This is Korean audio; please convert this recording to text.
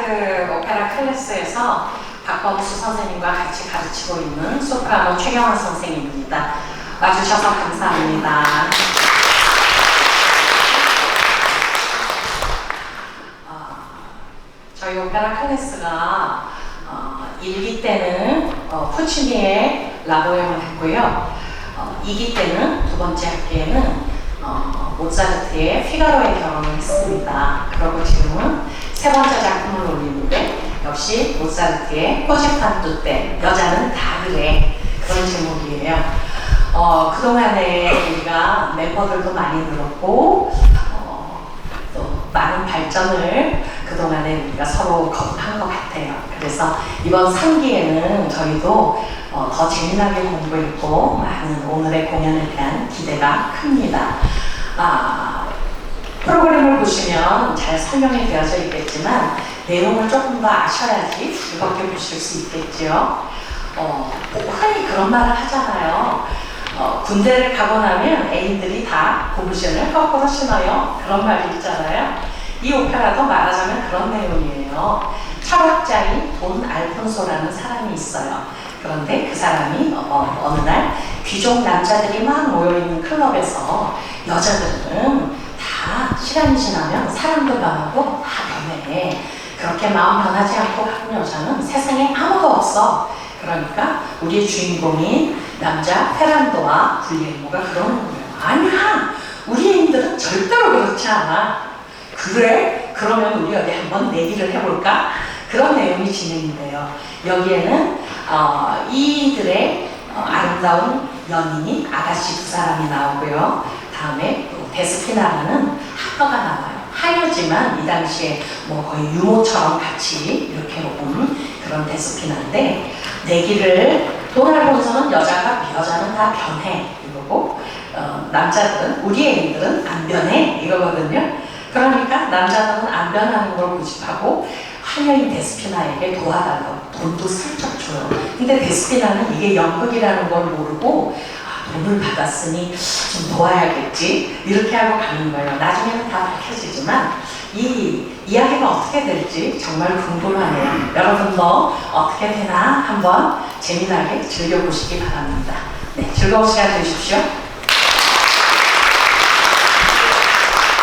그 오페라 클래스에서 박범수 선생님과 같이 가르치고 있는 소프라노 최경환 선생님입니다. 와주셔서 감사합니다. 어, 저희 오페라 클래스가 어, 1기 때는 어, 푸치니의 라보엠을 했고요. 어, 2기 때는 두 번째 학기에는 어, 모차르트의 피가로의 결혼을 했습니다. 그리고 지금은 세 번째 작품을 올리는데 역시 모차르트의 꼬집판두 때 여자는 다 그래 그런 제목이에요. 어, 그동안에 우리가 멤버들도 많이 늘었고 어, 또 많은 발전을 그동안에 우리가 서로 거듭한 것 같아요. 그래서 이번 3기에는 저희도 어, 더 재미나게 공부했고 많은 오늘의 공연에 대한 기대가 큽니다. 아, 프로그램을 보시면 잘 설명이 되어져 있겠지만 내용을 조금 더 아셔야지 즐겁게 보실 수 있겠죠. 어, 흔히 그런 말을 하잖아요. 어, 군대를 가고 나면 애인들이 다 고무신을 거꾸로 신어요. 그런 말이 있잖아요. 이 오페라도 말하자면 그런 내용이에요. 철학자인 돈 알폰소라는 사람이 있어요. 그런데 그 사람이 어, 어느 날 귀족 남자들이 막 모여있는 클럽에서 여자들은 다 시간이 지나면 사람도 변하고 다 변해. 그렇게 마음 변하지 않고 하는 여자는 세상에 아무도 없어. 그러니까 우리의 주인공인 남자 페란도와 불리에모가 그러는 거예요. 아니야! 우리 애인들은 절대로 그렇지 않아. 그래? 그러면 우리 어디 한번 내기를 해볼까? 그런 내용이 진행이 돼요. 여기에는 어, 이들의 어, 아름다운 연인이 아가씨 두 사람이 나오고요. 다음에 또 데스피나라는 하커가 나와요. 하여지만 이 당시에 뭐 거의 유모처럼 같이 이렇게 온 그런 데스피나인데 내기를 도날본서는 여자가 여자는 다 변해 이러고 어, 남자들은 우리 애인들은 안 변해 이러거든요. 그러니까 남자들은 안 변하는 걸 고집하고 하녀인 데스피나에게 도와달라고 돈도 슬쩍 줘요. 근데 데스피나는 이게 연극이라는 걸 모르고 아, 돈을 받았으니 좀 도와야겠지 이렇게 하고 가는 거예요. 나중에는 다 밝혀지지만 이 이야기가 어떻게 될지 정말 궁금하네요. 여러분도 어떻게 되나 한번 재미나게 즐겨보시기 바랍니다. 네, 즐거운 시간 되십시오.